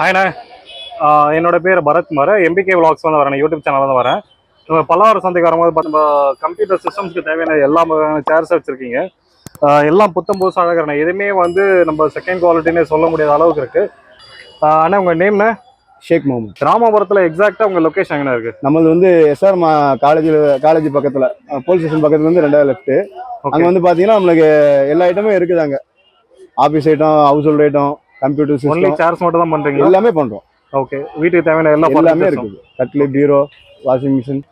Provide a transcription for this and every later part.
ஹாய்ண்ணா என்னோட பேர் Bharathkumar. MBK vlogs வந்து வரேன். யூடியூப் சேனல் வந்து வரேன். நம்ம பல்லாவரம் சந்தைக்கு வரும்போது பார்த்து நம்ம கம்ப்யூட்டர் சிஸ்டம்ஸ்க்கு தேவையான எல்லா சேர்ஸ் வச்சுருக்கீங்க. எல்லாம் புத்தம் புதுசாக இருக்கிறேன் எதுவுமே வந்து நம்ம செகண்ட் குவாலிட்டின்னு சொல்ல முடியாத அளவுக்கு இருக்கு. ஆஹ் அண்ணா உங்கள் நேம்ண்ணே ஷேக் முகமது. ராமபுரத்தில் எக்ஸாக்டாக உங்கள் லொக்கேஷன் எங்கே இருக்கு? நம்மளது வந்து எஸ்ஆர் காலேஜ் காலேஜ் பக்கத்துல போலீஸ் ஸ்டேஷன் பக்கத்துல வந்து ரெண்டாவது லெஃப்ட் அங்க வந்து பாத்தீங்கன்னா நம்மளுக்கு எல்லா ஐட்டமும் இருக்குது அங்க office item household item computer only system chairs மட்டும் தான் பண்ணுறீங்களா எல்லாமே பண்றோம். ஓகே வீட்டுக்கு தேவையான எல்லா எல்லாமே இருக்குது. கட்லு பீரோ washing machine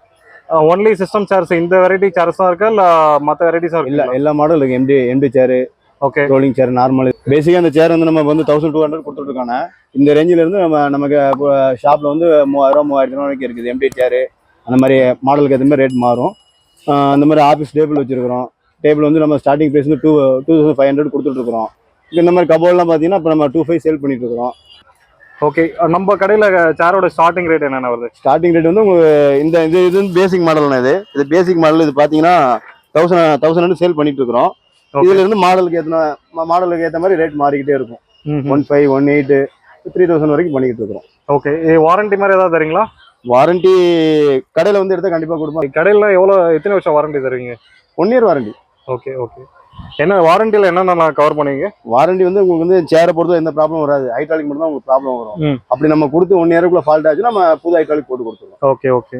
only system chairs இந்த வெரைட்டி சேர்ஸ் தான் இருக்கா இல்லை மற்ற வெரைட்டிஸாக இல்ல இருக்கு எல்லா மாடலும் இருக்கு. MD MD chair okay rolling chair normal பேசிக்கா அந்த சேர் வந்து நம்ம வந்து தௌசண்ட் டூ ஹண்ட்ரட் கொடுத்துருக்காங்க இந்த ரேஞ்சில இருந்து நம்ம நமக்கு ஷாப்ல வந்து மூவாயிரம் மூவாயிரத்தி ரூபா வரைக்கும் இருக்குது எம்டி சேர் அந்த மாதிரி மாடலுக்கு ஏற்ற மாதிரி ரேட் மாறும். அந்த மாதிரி ஆஃபீஸ் டேபிள் வச்சிருக்கிறோம். டேபிள் வந்து நம்ம ஸ்டார்டிங் ப்ரைஸ் வந்து two two thousand five hundred கொடுத்துட்ருக்கோம் இந்த மாதிரி கபோர்ட்லாம் பார்த்தீங்கன்னா இப்போ நம்ம டூ ஃபைவ் சேல் பண்ணிட்டு இருக்கிறோம் ஓகே நம்ம கடையில் சேரோட ஸ்டார்டிங் ரேட் என்னென்ன வருது? ஸ்டார்டிங் ரேட் வந்து உங்களுக்கு இந்த இது இது வந்து பேசிக் மாடல்னா இது? இது பேசிக் மாடல் இது பார்த்தீங்கன்னா தௌசண்ட் தௌசண்ட் சேல் பண்ணிட்டு இருக்கிறோம். இதுல இருந்து மாடலுக்கு ஏற்ற மாடலுக்கு ஏற்ற மாதிரி ரேட் மாறிக்கிட்டே இருக்கும். One five one eight three thousand வரைக்கும் பண்ணிக்கிட்டு இருக்கிறோம் ஓகே வாரண்டி மாதிரி ஏதாவது தரீங்களா வாரண்டி கடையில் வந்து எடுத்தால் கண்டிப்பாக கொடுப்போம் கடையில் எவ்வளோ எத்தனை வருஷம் வாரண்டி தருவீங்க? One year warranty okay okay என்ன வாரண்டியில் என்னென்ன கவர் பண்ணுவீங்க? வாரண்டி வந்து உங்களுக்கு வந்து சேரை பொறுத்த எந்த ப்ராப்ளம் வராது. ஹைட்ராலிக் மட்டும் தான் உங்களுக்கு ப்ராப்ளம் வரும். அப்படி நம்ம கொடுத்து ஒன் இயருக்குள்ள ஃபால்ட் ஆச்சுன்னா நம்ம புது ஹைட்ராலிக் போட்டு கொடுத்துருவோம். Okay okay